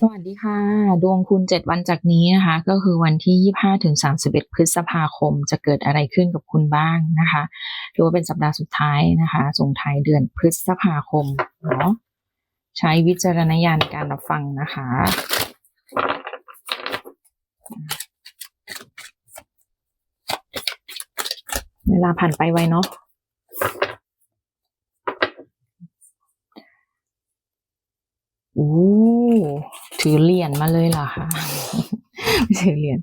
สวัสดีค่ะ ดวงคุณ 7 วันจากนี้นะคะ ก็คือวันที่ 25ถึง31 พฤษภาคม จะเกิดอะไรขึ้นกับคุณบ้างนะคะถือว่าเป็นสัปดาห์สุดท้ายนะคะ ส่งท้ายเดือนพฤษภาคมเนาะใช้วิจารณญาณการรับฟังนะคะ เวลาผ่านไปไวเนาะโอ้ ถือเหรียญมาเลยเหรอคะถือเหรียญ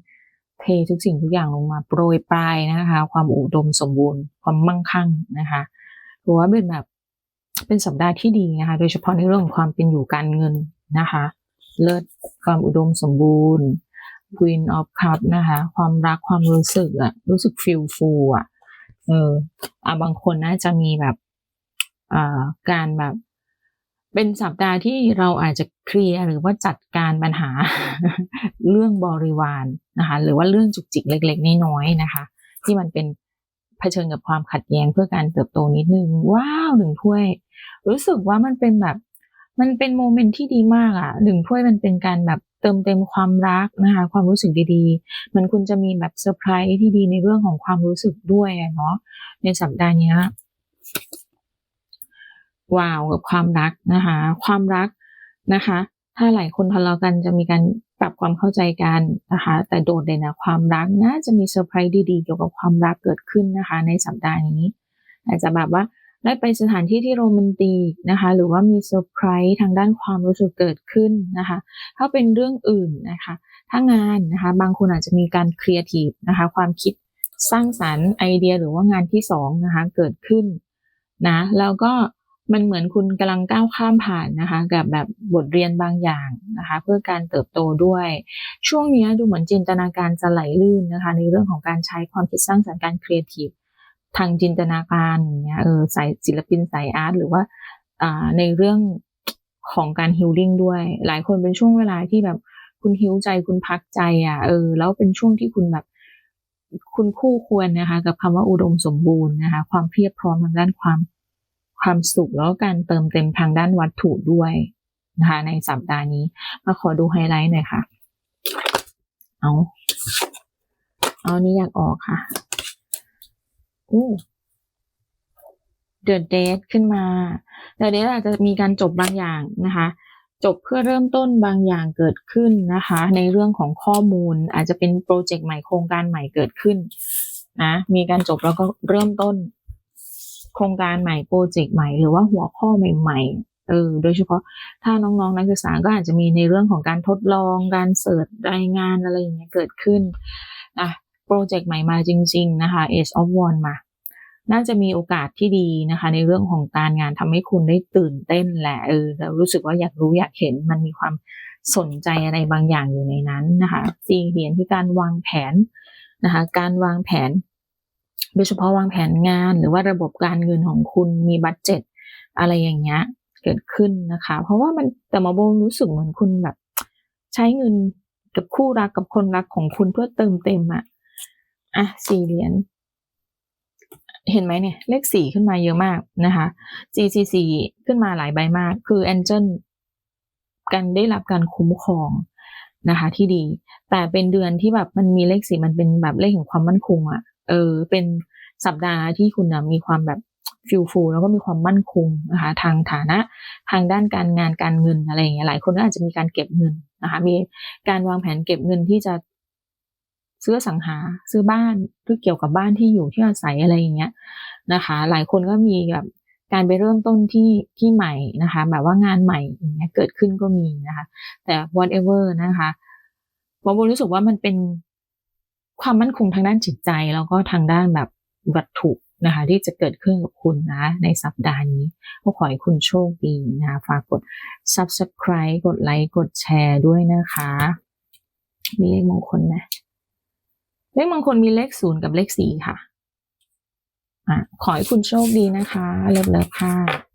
เททุกสิ่งทุกอย่างลงมาโปรยปลายนะคะ ความอุดมสมบูรณ์ความมั่งคั่งนะคะถือว่าเป็นแบบเป็นสัปดาห์ที่ดีนะคะ โดยเฉพาะในเรื่องของความเป็นอยู่การเงินนะคะ เลิศความอุดมสมบูรณ์ Queen of Cup นะคะ ความรักความรู้สึกอะรู้สึกฟิลฟูอะเอออะบางคนน่าจะมีแบบอ่าการแบบ เป็นสัปดาห์ที่เราอาจจะเคลียร์หรือว่าจัดการปัญหาเรื่องบริวารนะคะ หรือว่าเรื่องจุกจิกเล็กๆน้อยๆนะคะ ที่มันเป็นเผชิญกับความขัดแย้งเพื่อการเติบโตนิดนึง ว้าวหนึ่งถ้วย รู้สึกว่ามันเป็นแบบ มันเป็นโมเมนต์ที่ดีมากอะ่ะหนึ่งถ้วยมันเป็นการแบบเติมเต็มความรักนะคะ ความรู้สึกดีๆ มันคุณจะมีแบบเซอร์ไพรส์ที่ดีในเรื่องของความรู้สึกด้วยเนาะในสัปดาห์นี้ ว้าวกับความรักนะคะ ความรักนะคะ ถ้าหลายคนทะเลาะกันจะมีการปรับความเข้าใจกันนะคะ แต่โดดเด่นนะความรักน่าจะมีเซอร์ไพรส์ดีๆเกี่ยวกับความรักเกิดขึ้นนะคะ ในสัปดาห์นี้ อาจจะแบบว่าได้ไปสถานที่ที่โรแมนติกนะคะ หรือว่ามีเซอร์ไพรส์ทางด้านความรู้สึกเกิดขึ้นนะคะ ถ้าเป็นเรื่องอื่นนะคะ ถ้างานนะคะ บางคนอาจจะมีการครีเอทีฟนะคะ ความคิดสร้างสรรค์ไอเดียหรือว่างานที่สองนะคะ เกิดขึ้นนะ แล้วก็ มันเหมือนคุณกำลังก้าวข้ามผ่านนะคะ กับแบบบทเรียนบางอย่างนะคะ เพื่อการเติบโตด้วย ช่วงนี้ดูเหมือนจินตนาการจะไหลลื่นนะคะ ในเรื่องของการใช้ความคิดสร้างสรรค์การครีเอทีฟทางจินตนาการอย่างเงี้ยเออสายศิลปินสายอาร์ตหรือว่าอ่าในเรื่องของการฮิลลิ่งด้วย หลายคนเป็นช่วงเวลาที่แบบคุณฮิวใจคุณพักใจอะเออแล้วเป็นช่วงที่คุณแบบคุณคู่ควรนะคะ กับคำว่าอุดมสมบูรณ์นะคะ ความเพียบพร้อมทางด้านความ ความสุขแล้วการเติมเต็มทางด้านวัตถุด้วยนะคะในสัปดาห์นี้ มาขอดูไฮไลท์หน่อยค่ะ เอาเอานี่อยากออกค่ะอู้เดอะเดทขึ้นมาเดอะเดทอาจจะมีการจบบางอย่างนะคะ จบเพื่อเริ่มต้นบางอย่างเกิดขึ้นนะคะ ในเรื่องของข้อมูลอาจจะเป็นโปรเจกต์ใหม่โครงการใหม่เกิดขึ้นนะมีการจบแล้วก็เริ่มต้น โครงการใหม่โปรเจกต์ใหม่ หรือว่าหัวข้อใหม่ ๆ เออ โดยเฉพาะถ้าน้องๆนักศึกษาก็อาจจะมีในเรื่องของการทดลอง การเสิร์ชรายงานอะไรอย่างเงี้ยเกิดขึ้นนะโปรเจกต์ใหม่มาจริง ๆ นะคะ Age of One มา น่าจะมีโอกาสที่ดีนะคะ ในเรื่องของการงานทำให้คุณได้ตื่นเต้นแหละเออแล้วรู้สึกว่าอยากรู้อยากเห็นมันมีความสนใจอะไรบางอย่างอยู่ในนั้นนะคะสี่เหรียญที่การวางแผนนะคะ การวางแผน โดยเฉพาะวางแผนงานหรือว่าระบบการเงินของคุณมีบัตเจ็ตอะไรอย่างเงี้ยเกิดขึ้นนะคะ เพราะว่ามันแต่มาโบรู้สึกเหมือนคุณแบบ ใช้เงินกับคู่รักกับคนรักของคุณเพื่อเติมเต็มอะอะสี่เหรียญเห็นไหมเนี่ย เลขสี่ขึ้นมาเยอะมากนะคะสี่สี่สี่ขึ้นมาหลายใบมาก คือแองเจิลการได้รับการคุ้มครองนะคะ ที่ดี แต่เป็นเดือนที่แบบมันมีเลขสี่มันเป็นแบบเลขแห่งความมั่นคงอะ่ะ เออเป็นสัปดาห์ที่คุณนะมีความแบบฟิลฟูแล้วก็มีความมั่นคงนะคะทางฐานะทางด้านการงานการเงินอะไรอย่างเงี้ยหลายคนก็อาจจะมีการเก็บเงินนะคะมีการวางแผนเก็บเงินที่จะซื้อสังหาซื้อบ้านหรือเกี่ยวกับบ้านที่อยู่ที่อาศัยอะไรอย่างเงี้ยนะคะ หลายคนก็มีแบบการไปเริ่มต้นที่ที่ใหม่นะคะ แบบว่างานใหม่อย่างเงี้ยเกิดขึ้นก็มีนะคะ แต่ whatever นะคะบอมรู้สึกว่ามันเป็น ความมั่นคงทางด้านจิตใจแล้วก็ทางด้านแบบวัตถุนะคะ ที่จะเกิดขึ้นกับคุณนะในสัปดาห์นี้ก็ขอให้คุณโชคดีนะคะฝากกด subscribe กดไลค์กดแชร์ด้วยนะคะ มีเลขมงคลไหมเลขมงคลมีเลขศูนย์กับเลขสี่ค่ะอะ ขอให้คุณโชคดีนะคะ เลิฟๆค่ะ